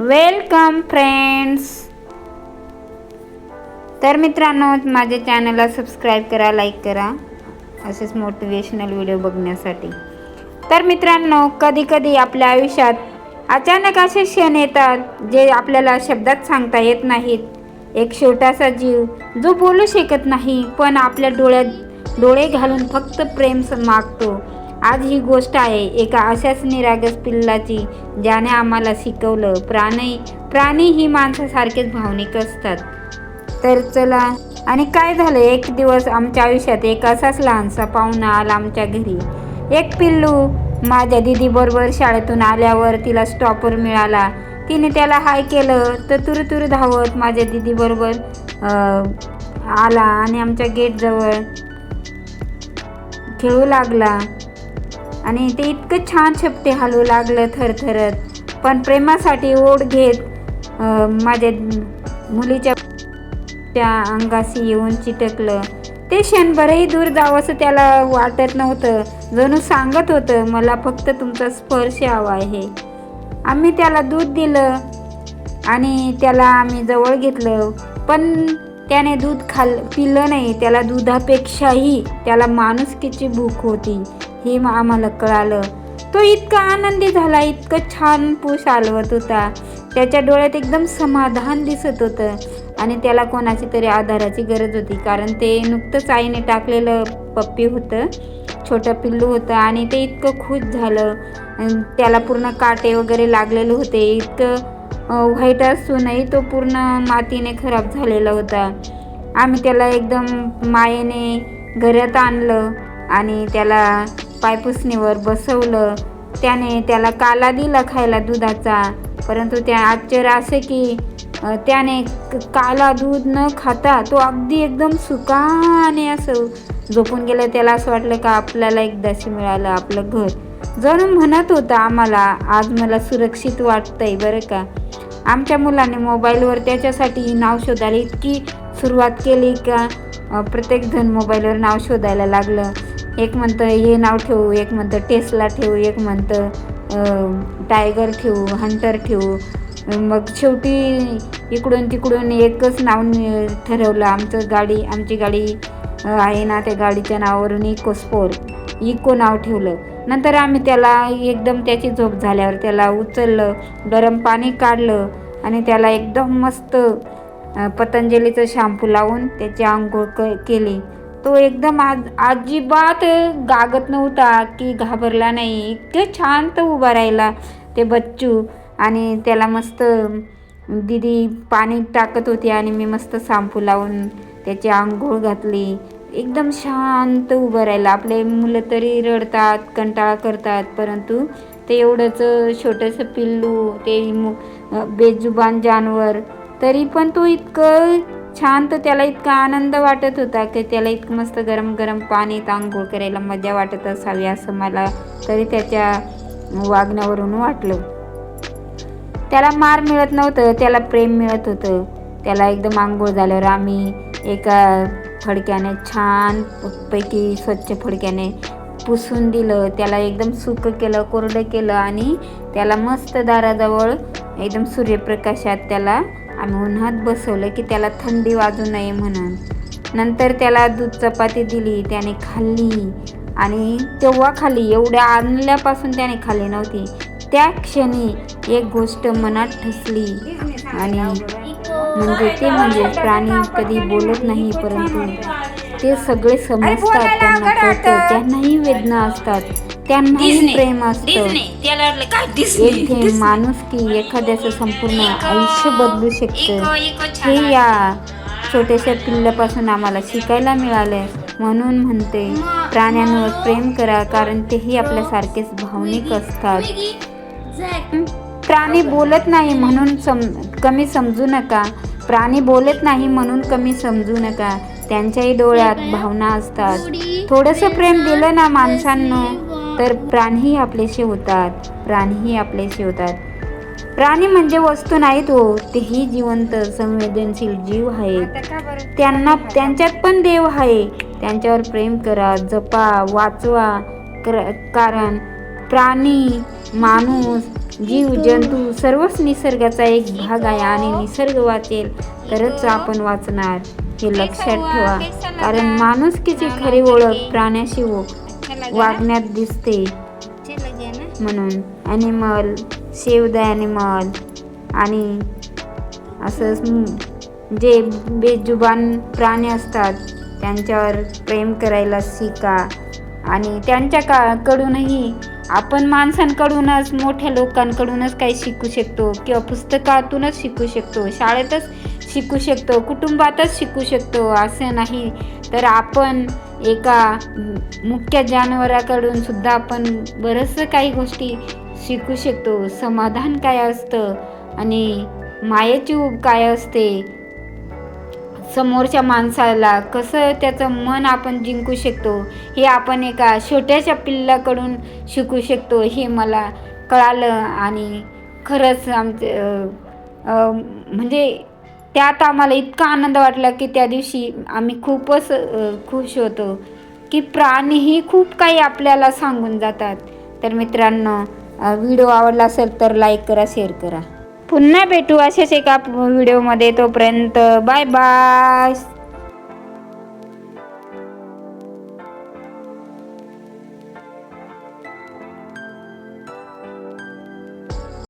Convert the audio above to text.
Welcome friends. तर मित्रांनो माझ्या चॅनलला सबस्क्राईब करा लाईक करा. असेच मोटिवेशनल व्हिडिओ बघण्यासाठी. तर मित्रांनो कधी कधी आपल्या आयुष्यात अचानक असे क्षण येतात जे आपल्याला शब्दात सांगता येत नाहीत. एक छोटासा जीव जो बोलू शकत नाही पण आपल्या डोळ्यात डोळे घालून फक्त प्रेम स- मागतो. आज ही गोष्ट आहे. एका अशाच निरागस पिल्लाची ज्याने आम्हाला शिकवलं. प्राणी प्राणी ही माणसासारखेच भावनिक असतात. तर चला आणि काय झालं? एक दिवस आमच्या आयुष्यात एक असाच लहानसा पाहुणा आला आमच्या घरी. एक पिल्लू माझ्या दिदीबरोबर शाळेतून आल्यावर तिला स्टॉपर मिळाला. तिने त्याला हाय केलं. तर तुर तुर धावत माझ्या दिदीबरोबर आला आणि आमच्या गेटजवळ खेळू लागला. आणि ते इतकं छान छपटे हलू लागलं थरथरत. पण प्रेमासाठी ओढ घेत माझ्या मुलीच्या त्या अंगाशी येऊन चिटकलं. ते क्षणभरही दूर जावंसं त्याला वाटत नव्हतं. जणू सांगत होतं मला फक्त तुमचा स्पर्श हवा आहे. आम्ही त्याला दूध दिलं आणि त्याला आम्ही जवळ घेतलं. पण त्याने दूध खाल पिलं नाही. त्याला दुधापेक्षाही त्याला माणुसकीची भूक होती. हे आम्हाला कळालं. तो इतका आनंदी झाला इतकं छान पूस हलवत होता. त्याच्या डोळ्यात एकदम समाधान दिसत होतं. आणि त्याला कोणाची तरी आधाराची गरज होती कारण ते नुकतंच आईने टाकलेलं पप्पी होतं छोटं पिल्लू होतं आणि ते इतकं खुश झालं. त्याला पूर्ण काटे वगैरे लागलेले होते. इतकं व्हाईट असूनही तो पूर्ण मातीने खराब झालेला होता. आम्ही त्याला एकदम मायेने घरात आणलं आणि त्याला पायपुसणीवर बसवलं. त्याने त्याला काला दिला खायला दुधाचा. परंतु त्या आश्चर्य असे की त्याने काला दूध न खाता तो अगदी एकदम सुकाने असं झोपून गेलं. त्याला असं वाटलं का आपल्याला एकदाशी मिळालं आपलं घर. जणू म्हणत होता आम्हाला आज मला सुरक्षित वाटतंय बरं का? आमच्या मुलाने मोबाईलवर त्याच्यासाठी नाव शोधायला इतकी सुरुवात केली का प्रत्येकजण मोबाईलवर नाव शोधायला लागलं. एक म्हणतं हे नाव ठेवू एक म्हणतं टेस्ला ठेवू एक म्हणतं टायगर ठेवू हंटर ठेवू. मग शेवटी इकडून तिकडून एकच नाव ठरवलं. आमचं गाडी आमची गाडी आहे ना त्या गाडीच्या नावावरून इको स्पोर इको नाव ठेवलं. नंतर आम्ही त्याला एकदम त्याची झोप झाल्यावर त्याला उचललं गरम पाणी काढलं आणि त्याला एकदम मस्त पतंजलीचं शॅम्पू लावून त्याची आंघोळ क केली. तो एकदम आज अजिबात गागत नव्हता की घाबरला नाही. इतकं शांत उभा राहिला ते बच्चू आणि त्याला मस्त दिदी पाणी टाकत होती आणि मी मस्त सांपू लावून त्याची आंघोळ घातली. एकदम शांत उभं राहिलं. आपले मुलं तरी रडतात कंटाळा करतात परंतु ते एवढंच छोटंसं पिल्लू ते मु बेजुबान जानवर तरी पण तो इतकं छान तर त्याला इतका आनंद वाटत होता की त्याला इतकं मस्त गरम गरम पाणी आंघोळ करायला मजा वाटत असावी असं मला तरी त्याच्या वागण्यावरून वाटलं. त्याला मार मिळत नव्हतं त्याला प्रेम मिळत होतं. त्याला एकदम आंघोळ झाल्यावर आम्ही एका फडक्याने छान पैकी स्वच्छ फडक्याने पुसून दिलं. त्याला एकदम सुकं केलं कोरडं केलं आणि त्याला मस्त दाराजवळ एकदम सूर्यप्रकाशात त्याला आम्ही उन्हात बसवलं की त्याला थंडी वाजू नये म्हणून. नंतर त्याला दूध चपाती दिली त्याने खाल्ली. आणि तेव्हा खाल्ली एवढ्या आणल्यापासून त्याने खाल्ली नव्हती. त्या क्षणी एक गोष्ट मनात ठसली. आणि म्हणजे ते म्हणजे प्राणी कधी बोलत नाही परंतु ते सगळे समजतात त्यांना कळतं त्यांनाही वेदना असतात. त्यांनाही प्रेम असतं. त्याला काय एक थेंब एखाद्याचं संपूर्ण आयुष्य बदलू शकतं. हे या छोट्याशा पिल्लापासून आम्हाला शिकायला मिळालंय म्हणून म्हणते प्राण्यांवर प्रेम करा कारण तेही आपल्यासारखेच भावनिक असतात. प्राणी बोलत नाही म्हणून सम कमी समजू नका. प्राणी बोलत नाही म्हणून कमी समजू नका. त्यांच्याही डोळ्यात भावना असतात. थोडंसं प्रेम दिलं ना माणसांनो तर प्राणीही आपलेसे होतात प्राणीही आपलेसे होतात. प्राणी म्हणजे वस्तू नाहीत हो तेही जिवंत संवेदनशील जीव आहेत. त्यांना त्यांच्यात पण देव आहे. त्यांच्यावर प्रेम करा जपा वाचवा कर कारण प्राणी माणूस जीव जंतू सर्वच निसर्गाचा एक भाग आहे आणि निसर्ग वाचेल तरच आपण वाचणार. हे लक्षात ठेवा. कारण माणुसकीची खरी ओळख प्राण्याशी हो वागण्यात दिसते. म्हणून ॲनिमल सेव द ॲनिमल आणि असंच म- जे बेजुबान प्राणी असतात त्यांच्यावर प्रेम करायला शिका. आणि त्यांच्या का कडूनही आपण माणसांकडूनच मोठ्या लोकांकडूनच काही शिकू शकतो किंवा पुस्तकातूनच शिकू शकतो शाळेतच शिकू शकतो कुटुंबातच शिकू शकतो असं नाही. तर आपण एका मुख्य जनावराकडून सुद्धा आपण बरंचसं काही गोष्टी शिकू शकतो. समाधान काय असतं आणि मायेची ऊब काय असते? समोरच्या माणसाला कसं त्याचं मन आपण जिंकू शकतो? हे आपण एका छोट्याशा पिल्लाकडून शिकू शकतो हे मला कळालं. आणि खरंच आमचे म्हणजे त्यात आम्हाला इतका आनंद वाटला की त्या दिवशी आम्ही खूपच खुश होतो की प्राणीही खूप काही आपल्याला सांगून जातात. तर मित्रांनो व्हिडिओ आवडला असेल तर लाईक करा शेअर करा. पुन्हा भेटू अशाच एका व्हिडिओमध्ये. तोपर्यंत बाय बाय